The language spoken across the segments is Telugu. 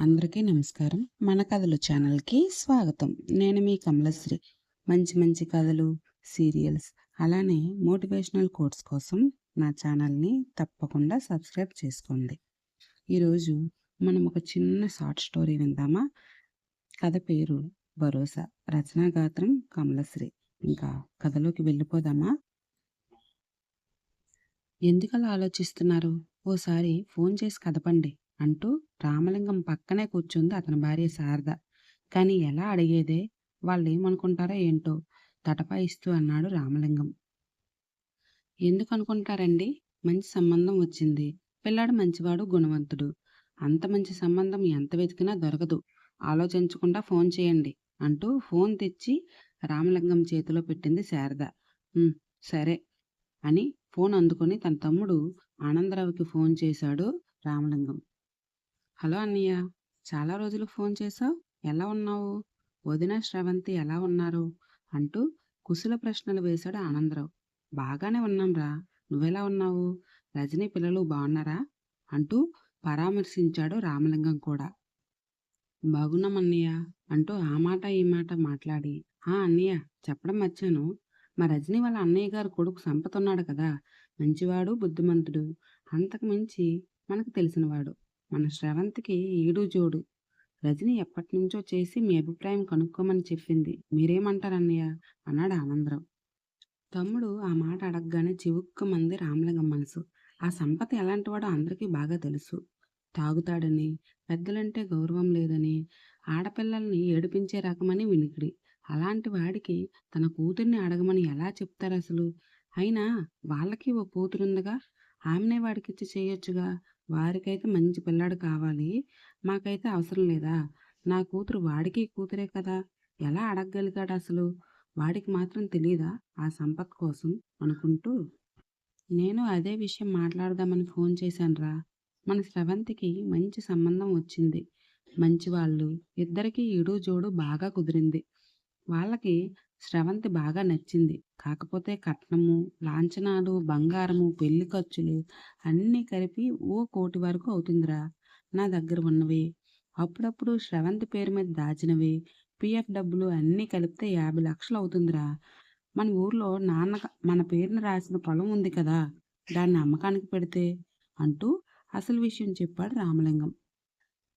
అందరికీ నమస్కారం. మన కథలు ఛానల్కి స్వాగతం. నేను మీ కమలశ్రీ. మంచి మంచి కథలు సీరియల్స్ అలానే మోటివేషనల్ కోర్స్ కోసం నా ఛానల్ని తప్పకుండా సబ్స్క్రైబ్ చేసుకోండి. ఈరోజు మనం ఒక చిన్న షార్ట్ స్టోరీ విందామా? కథ పేరు భరోసా. రచనా గాత్రం కమలశ్రీ. ఇంకా కథలోకి వెళ్ళిపోదామా? ఎందుకలా ఆలోచిస్తున్నారు? ఓసారి ఫోన్ చేసి కదపండి. అంటూ రామలింగం పక్కనే కూర్చుంది అతని భార్య శారద. కానీ ఎలా అడిగేదే? వాళ్ళు ఏమనుకుంటారో ఏంటో తటపాయిస్తూ అన్నాడు రామలింగం. ఎందుకు అనుకుంటారండి మంచి సంబంధం వచ్చింది. పిల్లాడు మంచివాడు గుణవంతుడు. అంత మంచి సంబంధం ఎంత వెతికినా దొరకదు. ఆలోచించకుండా ఫోన్ చేయండి అంటూ ఫోన్ తెచ్చి రామలింగం చేతిలో పెట్టింది శారద. సరే అని ఫోన్ అందుకొని తన తమ్ముడు ఆనందరావుకి ఫోన్ చేశాడు రామలింగం. హలో అన్నయ్య చాలా రోజులకు ఫోన్ చేశావు. ఎలా ఉన్నావు? వదిన శ్రవంతి ఎలా ఉన్నారు? అంటూ కుశల ప్రశ్నలు వేశాడు ఆనందరావు. బాగానే ఉన్నాంరా. నువ్వెలా ఉన్నావు? రజనీ పిల్లలు బాగున్నారా? అంటూ పరామర్శించాడు రామలింగం కూడా. బాగున్నాం అన్నయ్య అంటూ ఆ మాట ఈ మాట మాట్లాడి. ఆ అన్నయ్య చెప్పడం మర్చాను. మా రజనీ వాళ్ళ అన్నయ్య గారు కొడుకు సంపతున్నాడు కదా. మంచివాడు బుద్ధిమంతుడు. అంతకు మించి మనకు తెలిసినవాడు. మన శ్రవంతికి ఈడు జోడు. రజని ఎప్పటి నుంచో చేసి మీ అభిప్రాయం కనుక్కోమని చెప్పింది. మీరేమంటారన్నయ్య? అన్నాడు ఆనందరావు. తమ్ముడు ఆ మాట అడగగానే చివుక్కుమంది రామలింగం మనసు. ఆ సంపతి ఎలాంటివాడో అందరికీ బాగా తెలుసు. తాగుతాడని పెద్దలంటే గౌరవం లేదని ఆడపిల్లల్ని ఏడిపించే రకమని వినికిడి. అలాంటి వాడికి తన కూతుర్ని అడగమని ఎలా చెప్తారు అసలు అయినా వాళ్ళకి ఓ కూతురుందిగా? ఆమెనే వాడికిచ్చి చేయొచ్చుగా? వారికైతే మంచి పిల్లాడు కావాలి. మాకైతే అవసరం లేదా? నా కూతురు వాడికి కూతురే కదా. ఎలా అడగగలిగాడు అసలు? వాడికి మాత్రం తెలీదా ఆ సంపత్ కోసం? అనుకుంటూ నేను అదే విషయం మాట్లాడదామని ఫోన్ చేశానురా. మన స్రవంతికి మంచి సంబంధం వచ్చింది. మంచి వాళ్ళు ఇద్దరికీ ఇడు జోడు బాగా కుదిరింది. వాళ్ళకి స్రవంతి బాగా నచ్చింది. కాకపోతే కట్నము లాంఛనాలు బంగారము పెళ్ళి ఖర్చులు అన్నీ కలిపి ఓ కోటి వరకు అవుతుందిరా. నా దగ్గర ఉన్నవి. అప్పుడప్పుడు స్రవంతి పేరు మీద దాచినవి. పిఎఫ్ డబ్బులు అన్నీ కలిపితే యాభై లక్షలు అవుతుందిరా. మన ఊర్లో నాన్న మన పేరున రాసిన పొలం ఉంది కదా దాన్ని అమ్మకానికి పెడితే అంటూ అసలు విషయం చెప్పాడు రామలింగం.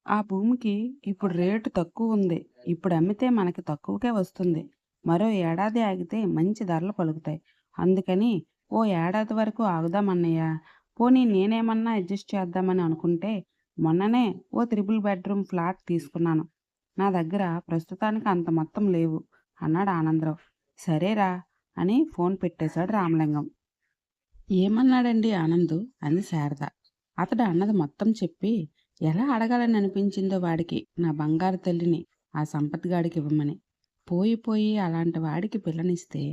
ఆ భూమికి ఇప్పుడు రేటు తక్కువ ఉంది. ఇప్పుడు అమ్మితే మనకి తక్కువకే వస్తుంది. మరో ఏడాది ఆగితే మంచి ధరలు పలుకుతాయి. అందుకని ఓ ఏడాది వరకు ఆగుదామన్నయ్య పోనీ నేనేమన్నా అడ్జస్ట్ చేద్దామని అనుకుంటే మొన్ననే ఓ త్రిబుల్ బెడ్రూమ్ ఫ్లాట్ తీసుకున్నాను. నా దగ్గర ప్రస్తుతానికి అంత మొత్తం లేవు అన్నాడు ఆనందరావు. సరేరా అని ఫోన్ పెట్టేశాడు రామలింగం. ఏమన్నాడండి ఆనంద్ అంది శారద. అతడు అన్నది మొత్తం చెప్పి ఎలా అడగాలని అనిపించిందో వాడికి నా బంగారు తల్లిని ఆ సంపత్ గాడికి ఇవ్వమని. పోయిపోయి అలాంటి వాడికి పిల్లనిస్తే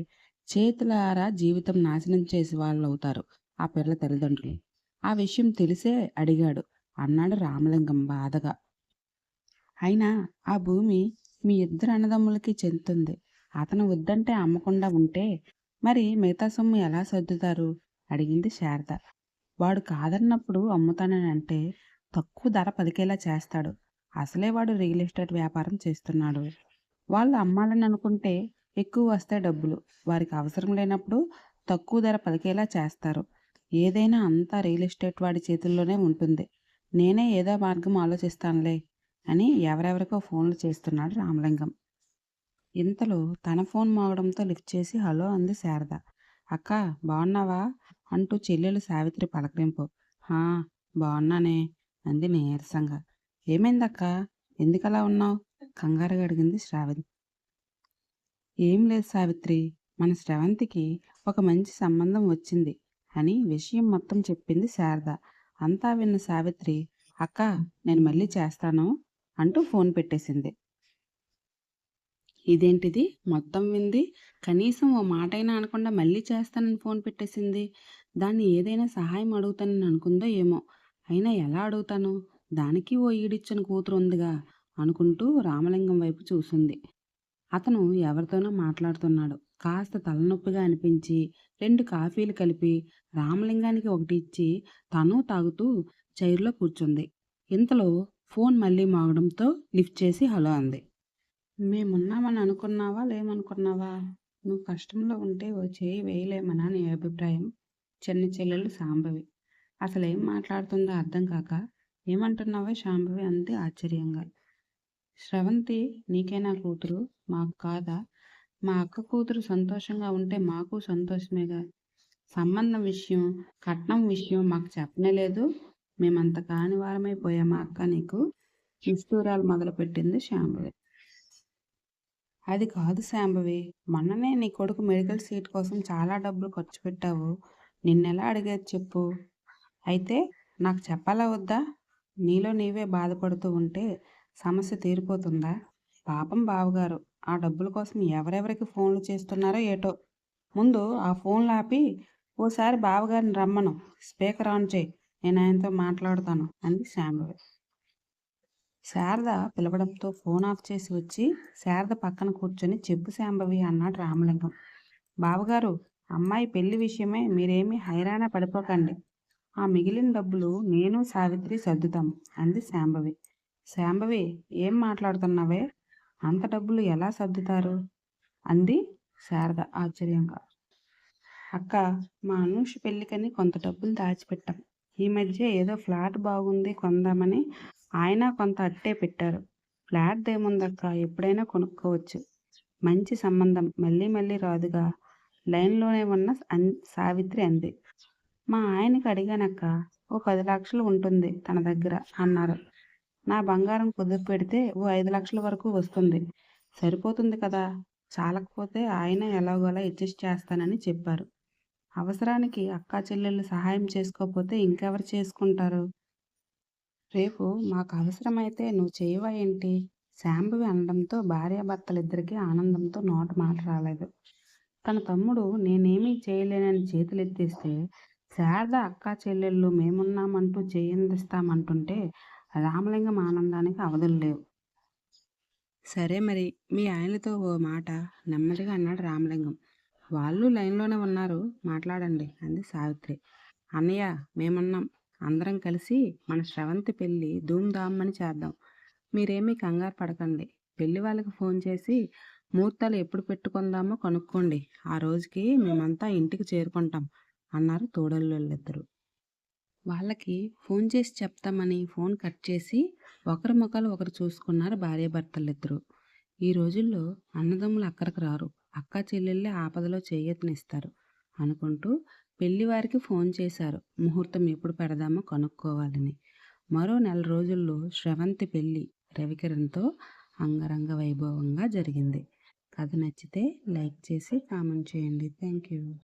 చేతులారా జీవితం నాశనం చేసే వాళ్ళు అవుతారు ఆ పిల్ల తల్లిదండ్రులు. ఆ విషయం తెలిసే అడిగాడు. అన్నాడు రామలింగం బాధగా. అయినా ఆ భూమి మీ ఇద్దరు అన్నదమ్ములకి చెందుతుంది. అతను వద్దంటే అమ్మకుండా ఉంటే మరి మిగతా సొమ్ము ఎలా సర్దుతారు? అడిగింది శారద. వాడు కాదన్నప్పుడు అమ్ముతానని అంటే తక్కువ ధర పలికేలా చేస్తాడు. అసలే వాడు రియల్ ఎస్టేట్ వ్యాపారం చేస్తున్నాడు. వాళ్ళు అమ్మాలని అనుకుంటే ఎక్కువ వస్తాయి డబ్బులు. వారికి అవసరం లేనప్పుడు తక్కువ ధర పలికేలా చేస్తారు. ఏదైనా అంతా రియల్ ఎస్టేట్ వాడి చేతుల్లోనే ఉంటుంది. నేనే ఏదో మార్గం ఆలోచిస్తానులే అని ఎవరెవరికో ఫోన్లు చేస్తున్నాడు రామలింగం. ఇంతలో తన ఫోన్ మోగడంతో లిఫ్ట్ చేసి హలో అంది శారద. అక్క బాగున్నావా అంటూ చెల్లెలు సావిత్రి పలకరింపు. హా బాగున్నానే అంది నీరసంగా. ఏమైందక్క? ఎందుకలా ఉన్నావు? కంగారుగా అడిగింది శ్రావణి. ఏం లేదు సావిత్రి మన శ్రవంతికి ఒక మంచి సంబంధం వచ్చింది అని విషయం మొత్తం చెప్పింది శారద. అంతా విన్న సావిత్రి అక్క నేను మళ్ళీ చేస్తాను అంటూ ఫోన్ పెట్టేసింది. ఇదేంటిది? మొత్తం వింది? కనీసం ఓ మాటైనా అనకుండా మళ్ళీ చేస్తానని ఫోన్ పెట్టేసింది? దాన్ని ఏదైనా సహాయం అడుగుతానని అనుకుందో ఏమో. అయినా ఎలా అడుగుతాను? దానికి ఓ ఈడిచ్చిన కూతురు ఉందిగా అనుకుంటూ రామలింగం వైపు చూసింది. అతను ఎవరితోనో మాట్లాడుతున్నాడు. కాస్త తలనొప్పిగా అనిపించి రెండు కాఫీలు కలిపి రామలింగానికి ఒకటి ఇచ్చి తను తాగుతూ చైర్లో కూర్చుంది. ఇంతలో ఫోన్ మళ్ళీ మాగడంతో లిఫ్ట్ చేసి హలో అంది. మేమున్నామని అనుకున్నావా? లేమనుకున్నావా? నువ్వు కష్టంలో ఉంటే ఓ చేయి వేయలేమనా నీ అభిప్రాయం? చిన్న చెల్లెలు సాంబవి అసలు ఏం మాట్లాడుతుందో అర్థం కాక ఏమంటున్నావా శాంభవి? అంతే ఆశ్చర్యంగా. శ్రవంతి నీకేనా కూతురు? మాకు కాదా? మా అక్క కూతురు సంతోషంగా ఉంటే మాకు సంతోషమేగా. సంబంధం విషయం కట్నం విషయం మాకు చెప్పనే లేదు. మేమంత కాని వారమైపోయామా అక్క నీకు. నిష్ఠూరాలు మొదలుపెట్టింది శాంభవి. అది కాదు శాంభవి మొన్ననే నీ కొడుకు మెడికల్ సీట్ కోసం చాలా డబ్బులు ఖర్చు పెట్టావు. నిన్నెలా అడిగేది చెప్పు. అయితే నాకు చెప్పాలా వద్దా? నీలో నీవే బాధపడుతూ ఉంటే సమస్య తీరిపోతుందా? పాపం బావగారు. ఆ డబ్బుల కోసం ఎవరెవరికి ఫోన్లు చేస్తున్నారో ఏటో. ముందు ఆ ఫోన్లు ఆపి ఓసారి బావగారిని రమ్మను. స్పీకర్ ఆన్ చేయి. నేను ఆయనతో మాట్లాడతాను అంది శాంభవి. శారద పిలవడంతో ఫోన్ ఆఫ్ చేసి వచ్చి శారద పక్కన కూర్చొని చెప్పు శాంభవి అన్నాడు రామలింగం. బావగారు అమ్మాయి పెళ్ళి విషయమే మీరేమీ హైరాణ పడిపోకండి. ఆ మిగిలిన డబ్బులు నేను సావిత్రి సర్దుతాం అంది శాంభవి. శాంభవి ఏం మాట్లాడుతున్నావే? అంత డబ్బులు ఎలా సర్దుతారు? అంది శారద ఆశ్చర్యంగా. అక్క మా అనూష్ పెళ్ళికని కొంత డబ్బులు దాచిపెట్టాం. ఈ మధ్య ఏదో ఫ్లాట్ బాగుంది కొందామని ఆయన కొంత అట్టే పెట్టారు. ఫ్లాట్ దేముందక్క ఎప్పుడైనా కొనుక్కోవచ్చు. మంచి సంబంధం. మళ్ళీ మళ్ళీ రాదుగా. లైన్లోనే ఉన్న అన్ సావిత్రి అంది. మా ఆయనకి అడిగానక్క. ఓ పది లక్షలు ఉంటుంది తన దగ్గర అన్నారు. నా బంగారం కుదురు పెడితే ఓ ఐదు లక్షల వరకు వస్తుంది. సరిపోతుంది కదా? చాలకపోతే ఆయన ఎలాగోలా అడ్జస్ట్ చేస్తానని చెప్పారు. అవసరానికి అక్కా చెల్లెళ్ళు సహాయం చేసుకోకపోతే ఇంకెవరు చేసుకుంటారు? రేపు మాకు అవసరమైతే నువ్వు చేయవా ఏంటి? శాంభవి అనడంతో భార్యాభర్తలిద్దరికీ ఆనందంతో నోట మాట రాలేదు. తన తమ్ముడు నేనేమీ చేయలేనని చేతులెత్తేస్తే శారద అక్కా చెల్లెళ్ళు మేమున్నామంటూ చేయందిస్తామంటుంటే రామలింగం ఆనందానికి అవధులు లేవు. సరే మరి మీ ఆయనతో ఓ మాట నెమ్మదిగా అన్నాడు రామలింగం. వాళ్ళు లైన్లోనే ఉన్నారు మాట్లాడండి అంది సావిత్రి. అన్నయ్య మేమున్నాం. అందరం కలిసి మన శ్రవంతి పెళ్ళి ధూమ్ధామ్మని చేద్దాం. మీరేమీ కంగారు పడకండి. పెళ్ళి వాళ్ళకి ఫోన్ చేసి ముహూర్తాలు ఎప్పుడు పెట్టుకుందామో కనుక్కోండి. ఆ రోజుకి మేమంతా ఇంటికి చేరుకుంటాం అన్నారు తోడళ్ళిద్దరు వాళ్ళకి ఫోన్ చేసి చెప్తామని ఫోన్ కట్ చేసి ఒకరి ముఖాలు ఒకరు చూసుకున్నారు భార్యాభర్తలిద్దరూ. ఈ రోజుల్లో అన్నదమ్ములు అక్కడికి రారు. అక్క చెల్లెళ్ళే ఆపదలో చేయత్నిస్తారు అనుకుంటూ పెళ్ళివారికి ఫోన్ చేశారు. ముహూర్తం ఎప్పుడు పెడదామో కనుక్కోవాలని. మరో నెల రోజుల్లో శ్రవంతి పెళ్ళి రవికిరణ్తో అంగరంగ వైభవంగా జరిగింది. కథ నచ్చితే లైక్ చేసి కామెంట్ చేయండి. Thank you